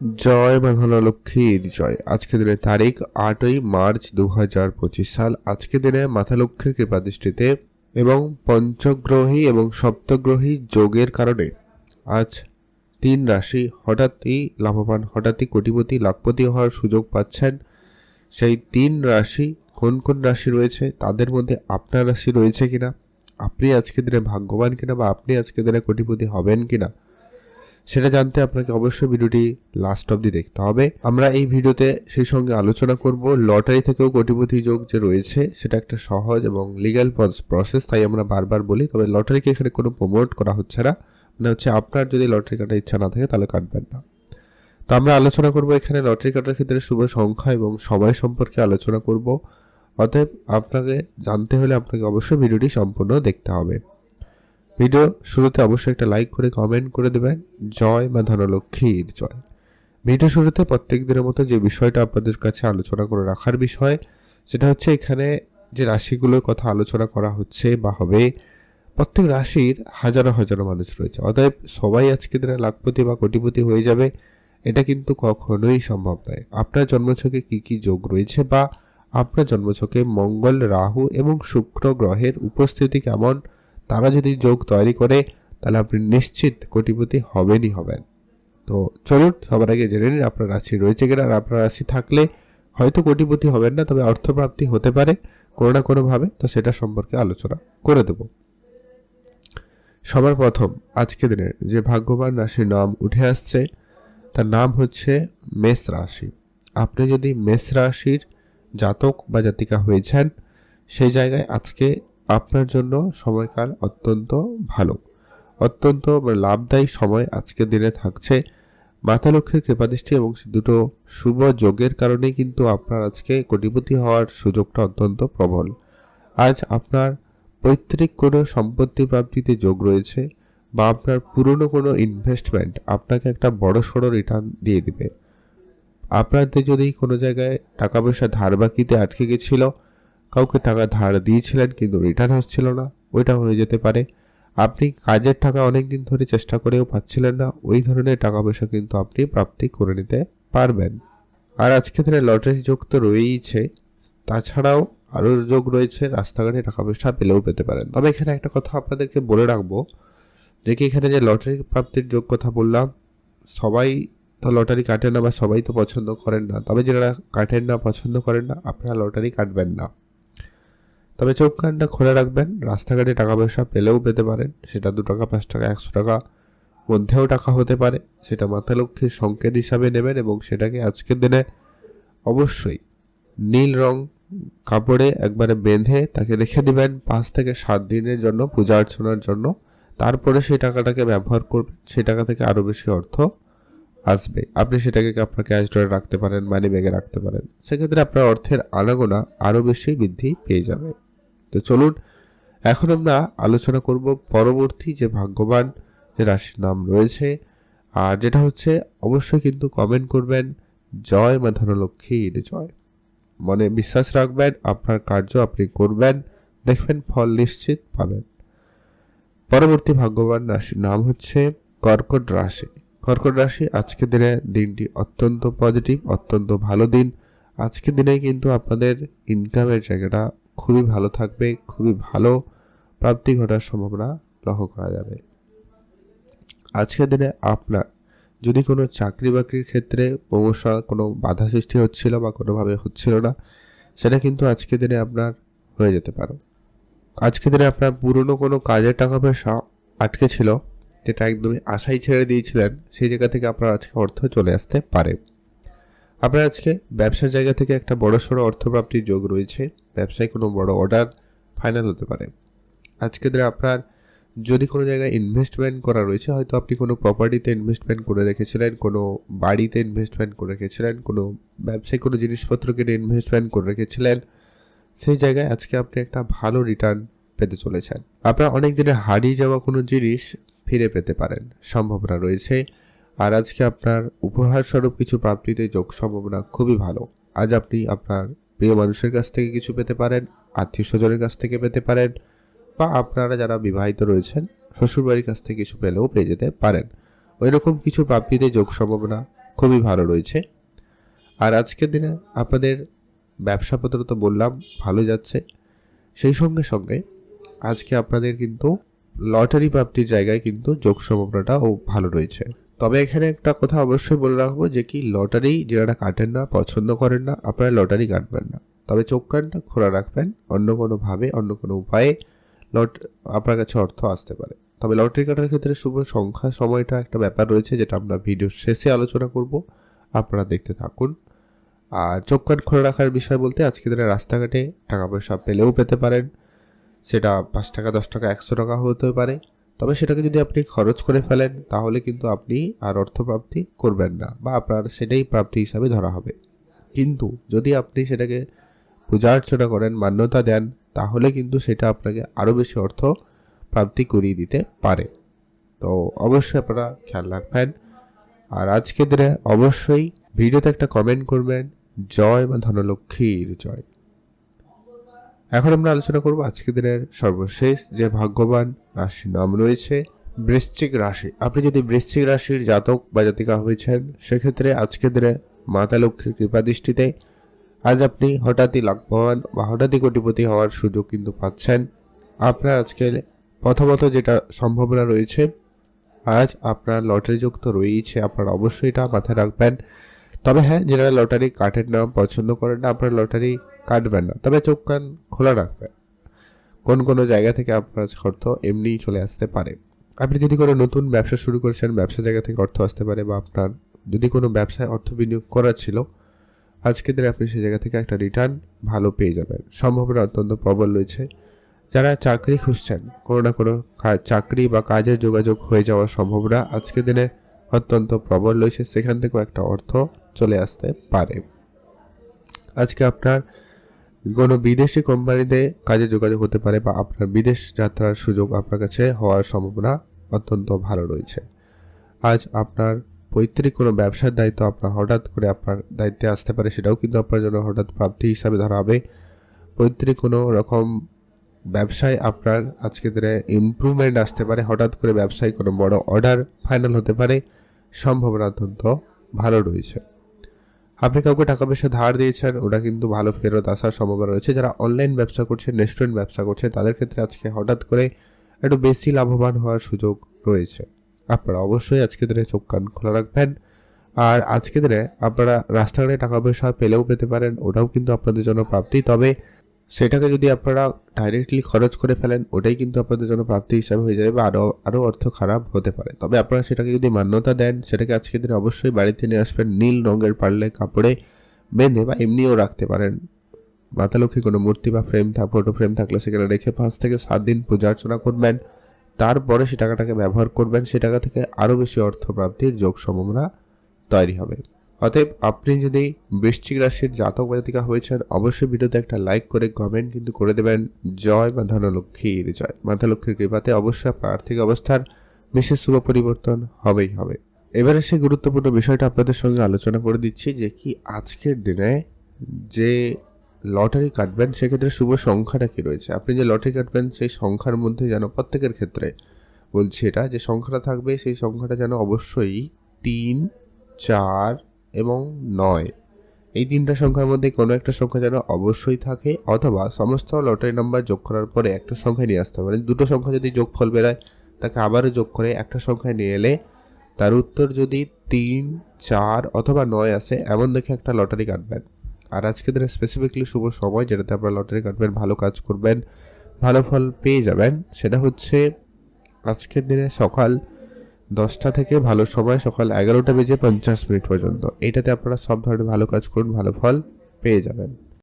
জয় বাংলা লক্ষ্মীর জয়। আজকে দিনের তারিখ আটই মার্চ দু হাজার পঁচিশ সাল। আজকে দিনে মাথা লক্ষ্মীর কৃপা দৃষ্টিতে এবং পঞ্চগ্রহী এবং সপ্তগ্রহী যোগের কারণে আজ তিন রাশি হঠাৎই লাভবান, হঠাৎই কোটিপতি, লাখপতি হওয়ার সুযোগ পাচ্ছেন। সেই তিন রাশি কোন কোন রাশি রয়েছে? তাদের মধ্যে আপনার রাশি রয়েছে কিনা? আপনি আজকে দিনে ভাগ্যবান কিনা বা আপনি আজকে দিনে কোটিপতি হবেন কিনা? সেটা জানতে আপনাকে অবশ্যই ভিডিওটি লাস্ট অবধি দেখতে হবে। আমরা এই ভিডিওতে সেই সঙ্গে আলোচনা করব, লটারি থেকেও কোটিপতি যোগ যে রয়েছে, সেটা একটা সহজ এবং লিগ্যাল প্রসেস তাই আমরা বারবার বলি, তবে লটারিকে এখানে কোনো প্রমোট করা হচ্ছে না। মানে হচ্ছে আপনার যদি লটারি কাটার ইচ্ছা না থাকে, তাহলে কাটবেন না। তো আমরা আলোচনা করব এখানে লটারি কাটার ক্ষেত্রে শুভ সংখ্যা এবং সময় সম্পর্কে আলোচনা করব। অতএব আপনাকে জানতে হলে আপনাকে অবশ্যই ভিডিওটি সম্পূর্ণ দেখতে হবে। ভিডিও শুরুতে অবশ্যই একটা লাইক করে কমেন্ট করে দেবেন। জয় মা ধনলক্ষ্মীর জয়। ভিডিও শুরুতে প্রত্যেক দিনের মতো যে বিষয়টা আপনাদের কাছে আলোচনা করে রাখার বিষয়, সেটা হচ্ছে এখানে যে রাশিগুলোর কথা আলোচনা করা হচ্ছে বা হবে, প্রত্যেক রাশির হাজারো হাজারো মানুষ রয়েছে। অতএব সবাই আজকে দিনে লাখপতি বা কোটিপতি হয়ে যাবে, এটা কিন্তু কখনোই সম্ভব নয়। আপনার জন্মছকে কি কি যোগ রয়েছে বা আপনার জন্মছকে মঙ্গল, রাহু এবং শুক্র গ্রহের উপস্থিতি কেমন তারা যদি যোগ তৈরি করে, তাহলে আপনি নিশ্চিত কোটিপতি হবেনই হবেন। তো চলুন, সবার আগে জেনে নিন আপনার রাশি রয়েছে কিনা আর আপনার রাশি থাকলে হয়তো কোটিপতি হবেন না, তবে অর্থপ্রাপ্তি হতে পারে কোনো না কোনোভাবে, তো সেটা সম্পর্কে আলোচনা করে দেব। সবার প্রথম, আজকে দিনের যে ভাগ্যবান রাশির নাম উঠে আসছে, তার নাম হচ্ছে মেষ রাশি। আপনি যদি মেষ রাশির জাতক বা জাতিকা হয়েছেন, সেই জায়গায় আজকে আপনার জন্য সময়কাল অত্যন্ত ভালো। অত্যন্ত লাভদায়ী সময় আজকের দিনে থাকছে। মাতা লক্ষ্মীর কৃপাদৃষ্টি এবং দুটো শুভ যোগের কারণেই কিন্তু আপনার আজকে কোটিপতি হওয়ার সুযোগটা অত্যন্ত প্রবল। আজ আপনার পৈতৃক কোনো সম্পত্তি প্রাপ্তিতে যোগ রয়েছে বা আপনার পুরনো কোনো ইনভেস্টমেন্ট আপনাকে একটা বড় সড়ো রিটার্ন দিয়ে দিবে। আপনাদের যদি কোনো জায়গায় টাকা পয়সা ধার বাকিতে আটকে গেছিল কাউকে টাকা ধার দিয়েছিলেন কিন্তু রিটার্ন হচ্ছিল না, ওইটা হয়ে যেতে পারে। আপনি কাজের টাকা অনেক দিন ধরে চেষ্টা করেও পাচ্ছিলেন না, ওই ধরনের টাকা পয়সা কিন্তু আপনি প্রাপ্তি করে নিতে পারবেন। আর আজকে দিনে লটারি যোগ তো রয়েইছে, তাছাড়াও আরও যোগ রয়েছে, রাস্তাঘাটে টাকা পয়সা পেলেও পেতে পারেন। তবে এখানে একটা কথা আপনাদেরকে বলে রাখব, যে কি এখানে যে লটারি প্রাপ্তির যোগ কথা বললাম, সবাই তো লটারি কাটে না বা সবাই তো পছন্দ করেন না। তবে যারা কাটেন না, পছন্দ করেন না, আপনারা লটারি কাটবেন না। তবে চোখ কানটা খোলা রাখবেন। রাস্তাঘাটে টাকা পয়সা পেলেও পেতে পারেন। সেটা দু টাকা, পাঁচ টাকা, একশো টাকা মধ্যেও টাকা হতে পারে। সেটা মাথা লক্ষ্মীর সংকেত হিসাবে নেবেন এবং সেটাকে আজকের দিনে অবশ্যই নীল রং কাপড়ে একবারে বেঁধে তাকে রেখে দিবেন পাঁচ থেকে সাত দিনের জন্য পূজা অর্চনার জন্য। তারপরে সেই টাকাটাকে ব্যবহার করবেন। সেই টাকা থেকে আরও বেশি অর্থ আসবে। আপনি সেটাকে আপনার ক্যাশ ড্রয়ে রাখতে পারেন মানি ব্যাগে রাখতে পারেন। সেক্ষেত্রে আপনার অর্থের আনাগোনা আরও বেশি বৃদ্ধি পেয়ে যাবে। তো চলুন, এখন আমরা আলোচনা করব পরবর্তী যে ভাগ্যবান যে রাশির নাম রয়েছে, আর যেটা হচ্ছে অবশ্যই কিন্তু কমেন্ট করবেন, জয় মা ধনলক্ষ্মীর জয়। মনে বিশ্বাস রাখবেন, আপনার কার্য আপনি করবেন, দেখবেন ফল নিশ্চিত পাবেন। পরবর্তী ভাগ্যবান রাশির নাম হচ্ছে কর্কট রাশি। কর্কট রাশি আজকের দিনে দিনটি অত্যন্ত পজিটিভ অত্যন্ত ভালো দিন। আজকের দিনে কিন্তু আপনাদের ইনকামের জায়গাটা খুবই ভালো থাকবে, খুবই ভালো প্রাপ্তি ঘটার সম্ভাবনা লক্ষ্য করা যাবে। আজকের দিনে আপনার যদি কোনো চাকরি বাকরির ক্ষেত্রে প্রমোশন কোনো বাধা সৃষ্টি হচ্ছিল বা কোনোভাবে হচ্ছিল না, সেটা কিন্তু আজকের দিনে আপনার হয়ে যেতে পারো। আজকের দিনে আপনার পুরনো কোনো কাজের টাকা পয়সা আটকে ছিল, যেটা একদমই আশাই ছেড়ে দিয়েছিলেন, সেই জায়গা থেকে আপনার আজকে অর্থ চলে আসতে পারে। আপনার আজকে ব্যবসার জায়গা থেকে একটা বড় সড়ো অর্থপ্রাপ্তির যোগ রয়েছে। ব্যবসায় কোনো বড় অর্ডার ফাইনাল হতে পারে। আজকে দিনে আপনার যদি কোনো জায়গায় ইনভেস্টমেন্ট করা রয়েছে, হয়তো আপনি কোনো প্রপার্টিতে ইনভেস্টমেন্ট করে রেখেছিলেন, কোনো বাড়িতে ইনভেস্টমেন্ট করে রেখেছিলেন, কোনো ব্যবসায় কোনো জিনিসপত্র কিনে ইনভেস্টমেন্ট করে রেখেছিলেন, সেই জায়গায় আজকে আপনি একটা ভালো রিটার্ন পেতে চলেছেন। আপনার অনেক দিনে হারিয়ে যাওয়া কোনো জিনিস ফিরে পেতে পারেন। সম্ভাবনা রয়েছে। আর আজকে আপনার উপহার স্বরূপ কিছু প্রাপ্তিতে যোগ সম্ভাবনা খুবই ভালো। আজ আপনি আপনার প্রিয় মানুষের কাছ থেকে কিছু পেতে পারেন, আত্মীয় স্বজনের কাছ থেকে পেতে পারেন, বা আপনারা যারা বিবাহিত রয়েছেন, শ্বশুরবাড়ির কাছ থেকে কিছু পেলেও পেয়ে যেতে পারেন। ওই রকম কিছু প্রাপ্তিতে যোগ সম্ভাবনা খুবই ভালো রয়েছে। আর আজকের দিনে আপনাদের ব্যবসাপত্র তো বললাম ভালো যাচ্ছে। সেই সঙ্গে সঙ্গে আজকে আপনাদের কিন্তু লটারি প্রাপ্তির জায়গায় কিন্তু যোগ সম্ভাবনাটাও ভালো রয়েছে। তবে এখানে একটা কথা অবশ্যই বলে রাখব যে কি লটারি যারা কাটেন না, পছন্দ করেন না, আপনারা লটারি কাটবেন না। তবে চোখ কানটা খোলা রাখবেন, অন্য কোনোভাবে, অন্য কোনো উপায়ে লট আপনার কাছে অর্থ আসতে পারে। তবে লটারি কাটার ক্ষেত্রে শুভ সংখ্যা সময়টা একটা ব্যাপার রয়েছে যেটা আমরা ভিডিওর শেষে আলোচনা করব। আপনারা দেখতে থাকুন। আর চোখ কান খোলা রাখার বিষয় বলতে আজকে দিনে রাস্তাঘাটে টাকা পয়সা পেলেও পেতে পারেন। সেটা পাঁচ টাকা, দশ টাকা, একশো টাকা হতে পারে। তবে সেটাকে যদি আপনি খরচ করে ফেলেন, তাহলে কিন্তু আপনি আর অর্থপ্রাপ্তি করবেন না বা আপনার সেটাই প্রাপ্তি হিসাবে ধরা হবে। কিন্তু যদি আপনি সেটাকে পূজা অর্চনা করেন, মান্যতা দেন, তাহলে কিন্তু সেটা আপনাকে আরও বেশি অর্থ প্রাপ্তি করিয়ে দিতে পারে। তো অবশ্যই আপনারা খেয়াল রাখবেন। আর আজকে দিনে অবশ্যই ভিডিওতে একটা কমেন্ট করবেন, জয় বা ধনলক্ষ্মীর জয়। এখন আমরা আলোচনা করব আজকের দিনের সর্বশেষ যে ভাগ্যবান রাশির নাম রয়েছে বৃশ্চিক রাশি। আপনি যদি বৃশ্চিক রাশির জাতক বা জাতিকা হয়েছেন, সেক্ষেত্রে আজকের দিনে মাতা লক্ষ্মীর কৃপা দৃষ্টিতে আজ আপনি হঠাৎই লাভবান বা হঠাৎই কোটিপতি হওয়ার সুযোগ কিন্তু পাচ্ছেন। আপনার আজকে প্রথমত যেটা সম্ভাবনা রয়েছে, আজ আপনার লটারি যোগ তো রয়েইছে, আপনারা অবশ্যই এটা মাথায় রাখবেন। তবে হ্যাঁ যারা লটারি কাটেন নাম পছন্দ করেন না, আপনার লটারি কাটবেন না। তবে চোখ কান খোলা রাখবেন। কোন কোনো জায়গা থেকে আপনার অর্থ এমনিই চলে আসতে পারে। আপনি যদি কোনো নতুন ব্যবসা শুরু করেছেন, ব্যবসা জায়গা থেকে অর্থ আসতে পারে বা আপনার যদি কোনো ব্যবসায় অর্থ বিনিয়োগ করার ছিল, আজকের দিনে আপনি সেই জায়গা থেকে একটা রিটার্ন ভালো পেয়ে যাবেন। সম্ভাবনা অত্যন্ত প্রবল রয়েছে। যারা চাকরি খুঁজছেন, কোনো না কোনো চাকরি বা কাজের যোগাযোগ হয়ে যাওয়ার সম্ভাবনা আজকের দিনে অত্যন্ত প্রবল রয়েছে। সেখান থেকেও একটা অর্থ চলে আসতে পারে। আজকে আপনার কোনো বিদেশি কোম্পানিতে কাজে যোগাযোগ হতে পারে বা আপনার বিদেশ যাত্রার সুযোগ আপনার কাছে হওয়ার সম্ভাবনা অত্যন্ত ভালো রয়েছে। আজ আপনার পৈতৃক কোনো ব্যবসার দায়িত্ব আপনার হঠাৎ করে আপনার দায়িত্বে আসতে পারে সেটাও কিন্তু আপনার জন্য হঠাৎ প্রাপ্তি হিসাবে ধরা হবে। পৈতৃক কোনো রকম ব্যবসায় আপনার আজকে দিনে ইমপ্রুভমেন্ট আসতে পারে, হঠাৎ করে ব্যবসায় কোনো বড় অর্ডার ফাইনাল হতে পারে, সম্ভাবনা অত্যন্ত ভালো রয়েছে। আপনি কাউকে টাকা পয়সা ধার দিয়েছেন, ওটা কিন্তু ভালো ফেরত আসার সম্ভাবনা রয়েছে। যারা অনলাইন ব্যবসা করছে রেস্টুরেন্ট ব্যবসা করছে তাদের ক্ষেত্রে আজকে হঠাৎ করে একটু বেশি লাভবান হওয়ার সুযোগ রয়েছে। আপনারা অবশ্যই আজকে দিনে চোখ কান খোলা রাখবেন। আর আজকে দিনে আপনারা রাস্তাঘাটে টাকা পয়সা পেলেও পেতে পারেন, ওটাও কিন্তু আপনাদের জন্য প্রাপ্তি। তবে সেটাকে যদি আপনারা ডাইরেক্টলি খরচ করে ফেলেন, ওটাই কিন্তু আপনাদের জন্য প্রাপ্তি হিসাবে হয়ে যাবে বা আরও আরও অর্থ খারাপ হতে পারে। তবে আপনারা সেটাকে যদি মান্যতা দেন, সেটাকে আজকের দিনে অবশ্যই বাড়িতে নিয়ে আসবেন। নীল রঙের পারলে কাপড়ে বেঁধে বা এমনিও রাখতে পারেন। মাতালক্ষ্মী কোনো মূর্তি বা ফ্রেম থাক ফটো ফ্রেম থাকলে সেখানে রেখে পাঁচ থেকে সাত দিন পূজা অর্চনা করবেন। তারপরে সে টাকাটাকে ব্যবহার করবেন। সে টাকা থেকে আরও বেশি অর্থ প্রাপ্তির যোগ সম্ভাবনা তৈরি হবে। অতএব আপনি যদি বৃশ্চিক রাশির জাতক জাতিকা হয়েছেন, অবশ্যই ভিডিওতে একটা লাইক করে কমেন্ট কিন্তু করে দেবেন। জয় বা ধনলক্ষ্মীর জয় মাতা লক্ষ্মীর কৃপাতে অবশ্যই আপনার আর্থিক অবস্থার বিশেষ শুভ পরিবর্তন হবেই হবে। এবারে সেই গুরুত্বপূর্ণ বিষয়টা আপনাদের সঙ্গে আলোচনা করে দিচ্ছি যে কি আজকের দিনে যে লটারি কাটবেন, সেক্ষেত্রে শুভ সংখ্যাটা কি রয়েছে? আপনি যে লটারি কাটবেন, সেই সংখ্যার মধ্যে যেন প্রত্যেকের ক্ষেত্রে বলছি এটা, যে সংখ্যাটা থাকবে, সেই সংখ্যাটা যেন অবশ্যই তিন, চার এবং নয়। এই তিনটা সংখ্যার মধ্যে কোনো একটা সংখ্যা যেন অবশ্যই থাকে অথবা সমস্ত লটারি নাম্বার যোগ করার পরে একটা সংখ্যায় নিয়ে আসতে পারেন দুটো সংখ্যা যদি যোগফল বেরোয়, তাকে আবারও যোগ করে একটা সংখ্যায় নিয়ে এলে তার উত্তর যদি তিন, চার অথবা নয় আসে, এমন দেখে একটা লটারি কাটবেন। আর আজকে দিনে স্পেসিফিকলি শুভ সময়, যেটাতে আপনারা লটারি কাটবেন, ভালো কাজ করবেন, ভালো ফল পেয়ে যাবেন, সেটা হচ্ছে আজকের দিনে সকাল দশটা থেকে ভালো সময় সকাল এগারোটা বেজে পঞ্চাশ মিনিট পর্যন্ত। এটাতে আপনারা সব ধরনের ভালো কাজ করুন, ভালো ফল পেয়ে যাবেন।